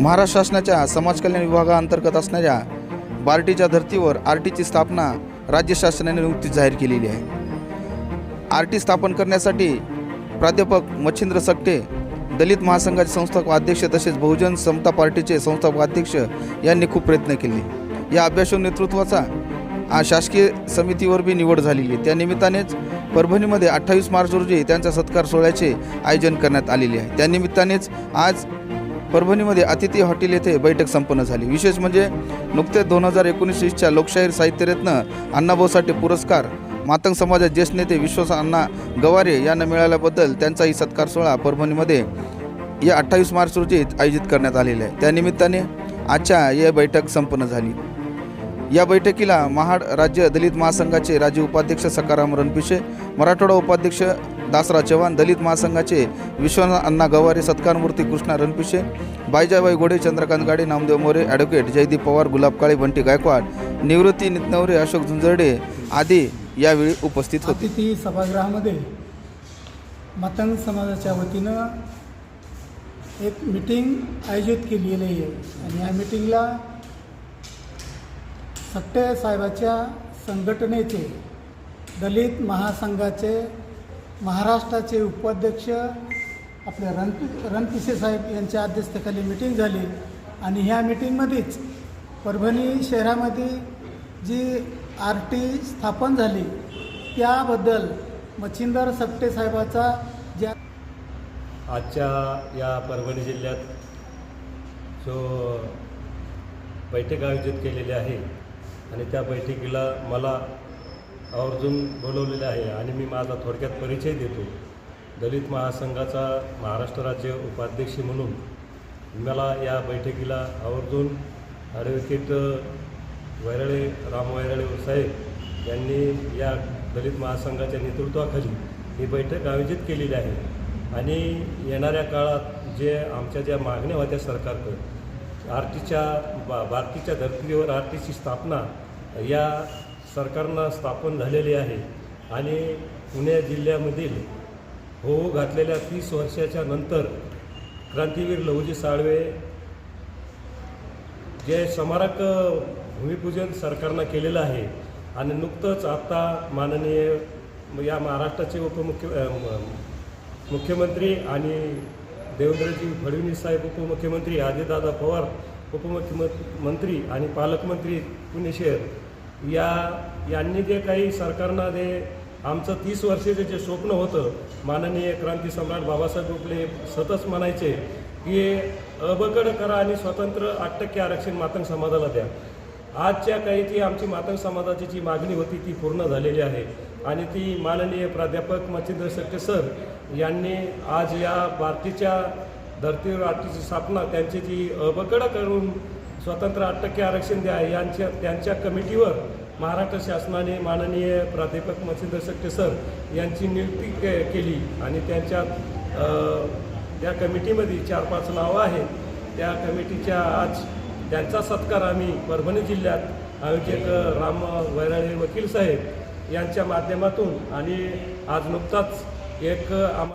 महाराष्ट्र शासनाच्या समाज कल्याण विभागाअंतर्गत असणाऱ्या बार्टीच्या धर्तीवर आर टीची स्थापना राज्य शासनाने नुकतीच जाहीर केलेली आहे. आर टी स्थापन करण्यासाठी प्राध्यापक मच्छिंद्र सकटे दलित महासंघाचे संस्थापक अध्यक्ष तसेच बहुजन समता पार्टीचे संस्थापक अध्यक्ष यांनी खूप प्रयत्न केले. या अभ्यासू नेतृत्वाचा शासकीय समितीवर बी निवड झालेली त्या निमित्तानेच परभणीमध्ये अठ्ठावीस मार्च रोजी त्यांच्या सत्कार सोहळ्याचे आयोजन करण्यात आलेले आहे. त्यानिमित्तानेच आज परभणीमध्ये अतिथी हॉटेल येथे बैठक संपन्न झाली. विशेष म्हणजे नुकतेच दोन हजार एकोणीस वीसच्या लोकशाहीर साहित्यरत्न अण्णाभाऊ साठे पुरस्कार मातंग समाजात ज्येष्ठ नेते विश्वास अण्णा गवारे यांना मिळाल्याबद्दल त्यांचाही सत्कार सोहळा परभणीमध्ये या अठ्ठावीस मार्च रोजी आयोजित करण्यात आलेला आहे. त्यानिमित्ताने आजच्या या बैठक संपन्न झाली. या बैठकीला महाड राज्य दलित महासंघाचे राज्य उपाध्यक्ष सकाराम रणपिशे मराठवाडा उपाध्यक्ष दासराव चव्हाण दलित महासंघाचे विश्वनाथ अण्णा गवारे सत्कारमूर्ती कृष्णा रणपिशे बायजाबाई गोडे चंद्रकांत गाडे नामदेव मोरे ॲडव्होकेट जयदीप पवार गुलाब काळे बंटी गायकवाड निवृत्ती नितनवरे अशोक झुंजर्डे आदी यावेळी उपस्थित होते. अतिथी सभागृहामध्ये मतंग समाजाच्या वतीनं एक मीटिंग आयोजित केलेली आहे. आणि या मीटिंगला सट्टे साहेबाच्या संघटनेचे दलित महासंघाचे महाराष्ट्राचे उपाध्यक्ष आपले रण रणपिसे साहेब यांच्या अध्यक्षतेखाली मिटिंग झाली. आणि ह्या मिटिंगमध्येच परभणी शहरामध्ये जी आर टी स्थापन झाली त्याबद्दल मच्छिंदर सपटे साहेबाचा ज्या आजच्या या परभणी जिल्ह्यात जो बैठक आयोजित केलेली आहे आणि त्या बैठकीला मला आवर्जून बोलवलेले आहे आणि मी माझा थोडक्यात परिचय देतो. दलित महासंघाचा महाराष्ट्र राज्य उपाध्यक्ष म्हणून मला या बैठकीला आवर्जून ॲडव्होकेट वैराळे राम वैराळे साहेब यांनी या दलित महासंघाच्या नेतृत्वाखाली ही बैठक आयोजित केलेली आहे. आणि येणाऱ्या काळात जे आमच्या ज्या मागण्या होत्या सरकारकडं आरतीच्या बा भारतीच्या धर्तीवर आरतीची स्थापना या सरकारनं स्थापन झालेली आहे आणि पुणे जिल्ह्यामधील होऊ घातलेल्या तीस वर्षाच्या नंतर क्रांतीवीर लहुजी साळवे जे स्मारक भूमिपूजन सरकारनं केलेलं आहे आणि नुकतंच आता माननीय या महाराष्ट्राचे उपमुख्य मुख्यमंत्री आणि देवेंद्रजी फडणवीस साहेब उपमुख्यमंत्री आदितदादा पवार उपमुख्यमंत्री आणि पालकमंत्री पुणे शहर या यांनी जे काही सरकारनं जे आमचं तीस वर्षाचं जे स्वप्न होतं माननीय क्रांती सम्राट बाबासाहेब गोखले सतत म्हणायचे की अबकड करा आणि स्वतंत्र आठ टक्के आरक्षण मातंग समाजाला द्या. आजच्या काही ती आमची मातंग समाजाची जी मागणी होती ती पूर्ण झालेली आहे. आणि ती माननीय प्राध्यापक मच्छिंद्र सट्टे सर यांनी आज या भारतीच्या धर्तीवर आठची स्थापना त्यांची जी अबकड करून स्वतंत्र आठ टक्के आरक्षण द्या. यांच्या त्यांच्या कमिटीवर महाराष्ट्र शासनाने माननीय प्राध्यापक मच्छिंद्र सट्टे सर यांची नियुक्ती के केली आणि त्यांच्या त्या कमिटीमध्ये चार पाच नावं आहेत. त्या कमिटीच्या आज त्यांचा सत्कार आम्ही परभणी जिल्ह्यात आयोजक राम वैराळे वकील साहेब यांच्या माध्यमातून आणि आज नुकताच एक आम